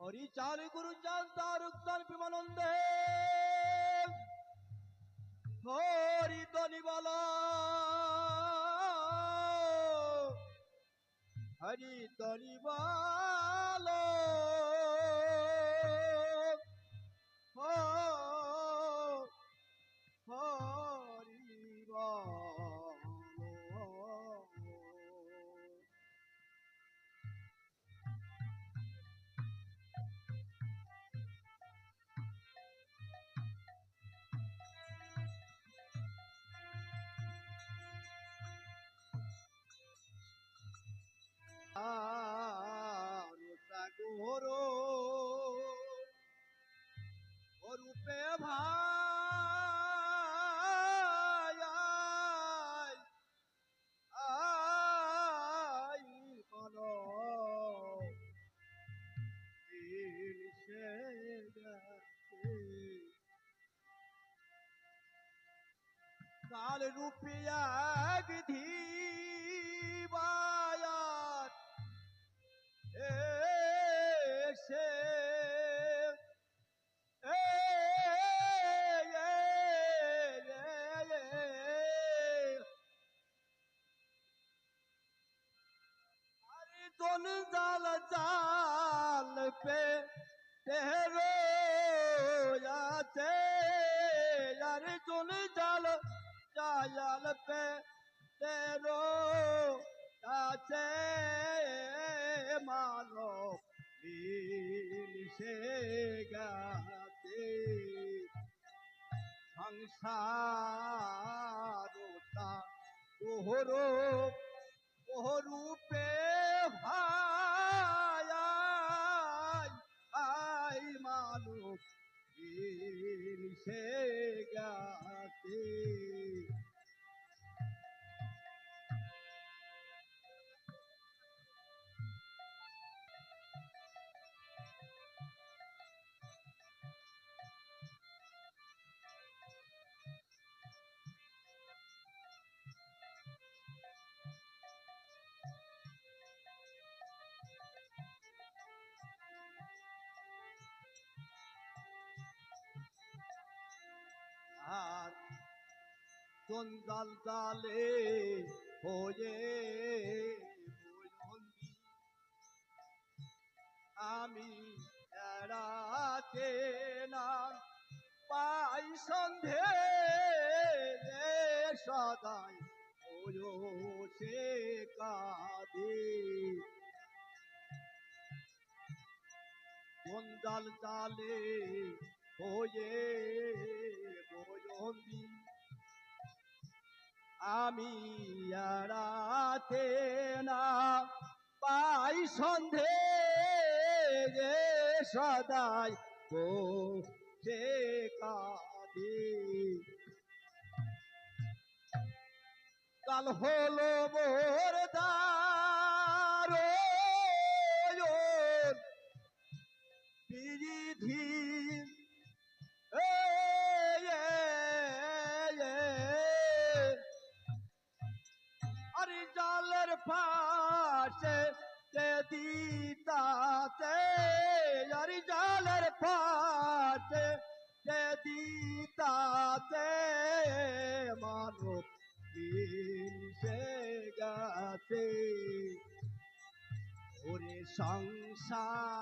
হরিচার গুরুচার তার উত্তর বিমানন্দে। হরি তনিবল হরি তনিবল কাল রূপিয়া বিধি বায়াত এসে এ, এ, এ, এ, আরে দোন পে তেরো আছে মানো মিলছে গাতে সংসারতা ওহরো ওহরূপে ভাই আই মালুক মিলছে গাতে আর চন্দাল জালে হয়ে আমি এড়াতে না পাই সন্ধে রে সদাই ওয়ো সে কাঁদে। চন্দাল জালে হয়ে বয়ন্তি আমি এড়াতে না পাই সন্ধে রে সদাই ও সে কাঁদে। কাল হলো মোর দারো বিধি পাশে তে দিতাতে আরে জালের পাশে তে দিতাতে মানব সে গাতে ওরে সংসারতা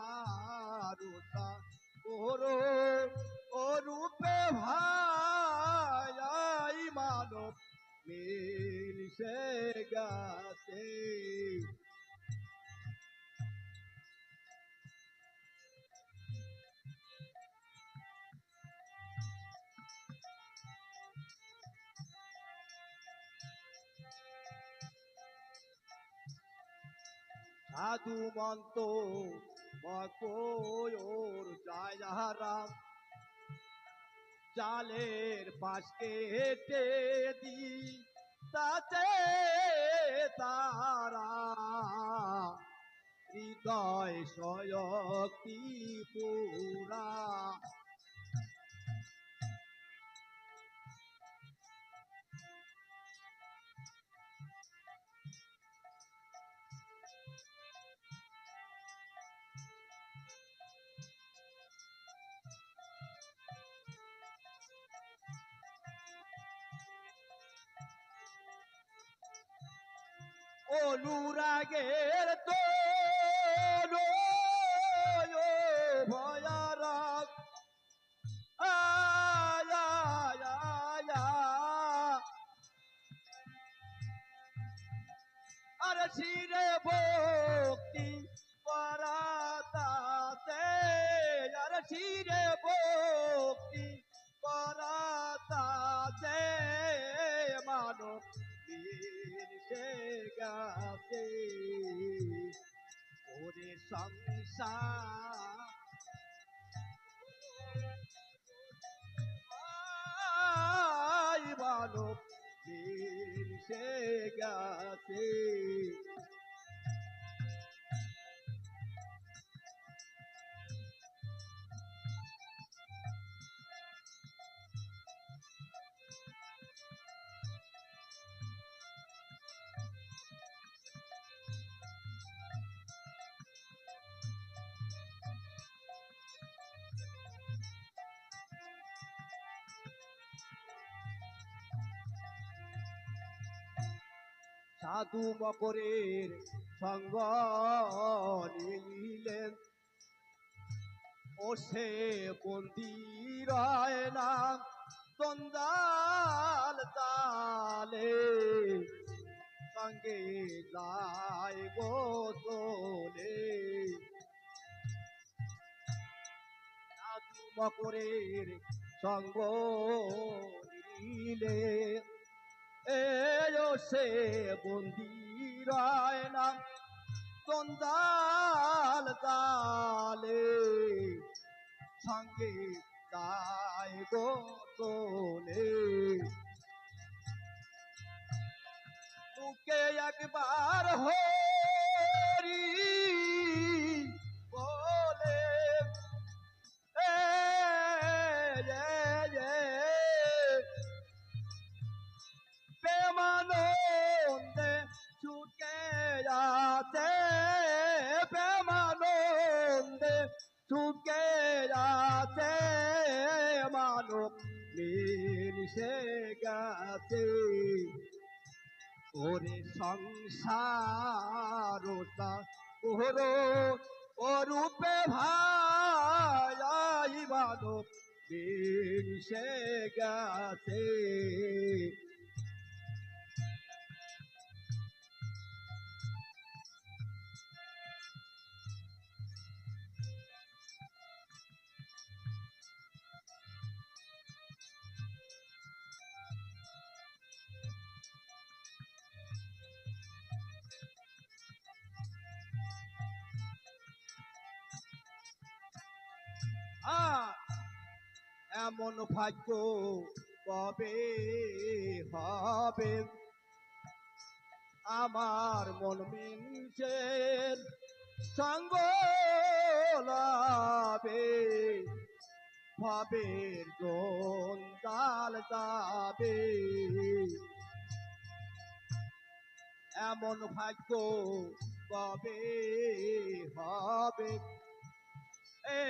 ওরো ও রূপে ভাই, মানব মিলছে গাতে সাধু মন্ত মকোর জায়হারাম জালের পাশ কেটে দি তাতে তারা হৃদয় সয়ক্তি পুরা। অনুরাগের তো দিন সে গেছে সাধু মকরের সঙ্গ নিলেন। ও সে হয় না তালে সঙ্গে যায় গো তোলে সাধু মকরের সঙ্গ নিলে এলো সে মন্দির না তন্দাল তালে সঙ্গে তাই গো তোলে মুখে একবার হরি ওরে সংসারতা ওর অরূপে ভাই বাদ মিলসে গেছে। এমন ভাগ্য কবে হবে? আমার মন মিনছেন সঙ্গ লাবে ভাবের জঞ্জাল যাবে? এমন ভাগ্য কবে হবে? এ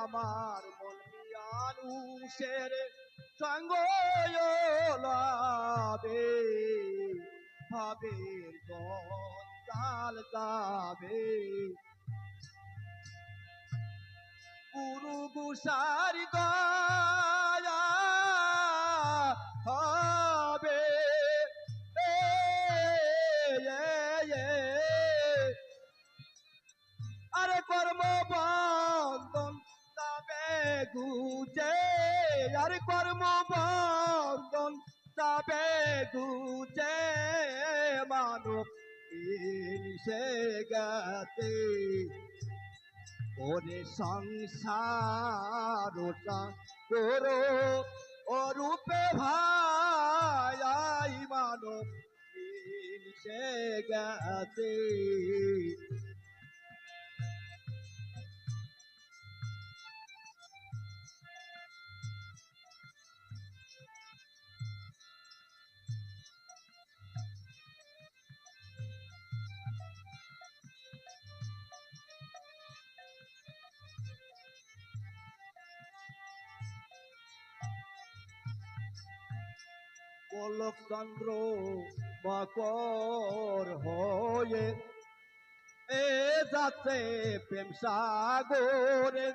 আমার মন মানুষের সঙ্গ লাবে ভাবের জঞ্জাল যাবে। গুরু গুসারি দয়া সে ওরে সংসার ওটা করো অরূপে ভাই মানব সে পলক চন্দ্র মকর হয়ে এ যাচ্ছে প্রেম সাগরে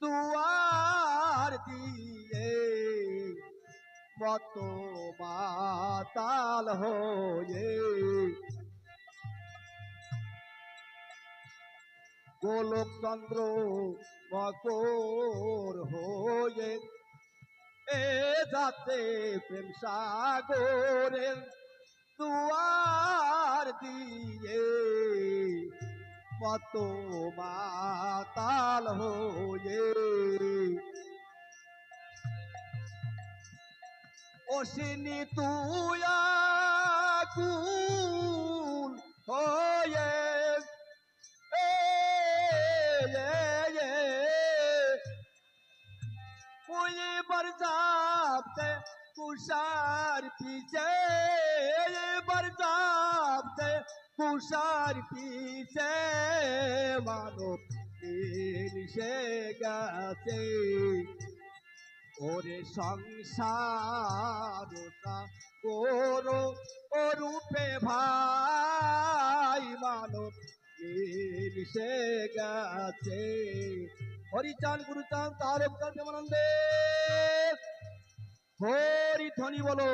তুয়ার দিয়ে মত মাতাল হয়ে গোলকচন্দ্র মকর যাতে প্রেম সাগরের দুয়ার দিয়ে কত মাতাল হয়ে অসিনী তুয়া কুল সংসার পিছে মানব সে গেছে। ওরে সংসার করো, ও রূপে ভাই মানব সে গেছে। হরিচান গুরুচান তার প্রেমানন্দে হরি ধ্বনি বলো।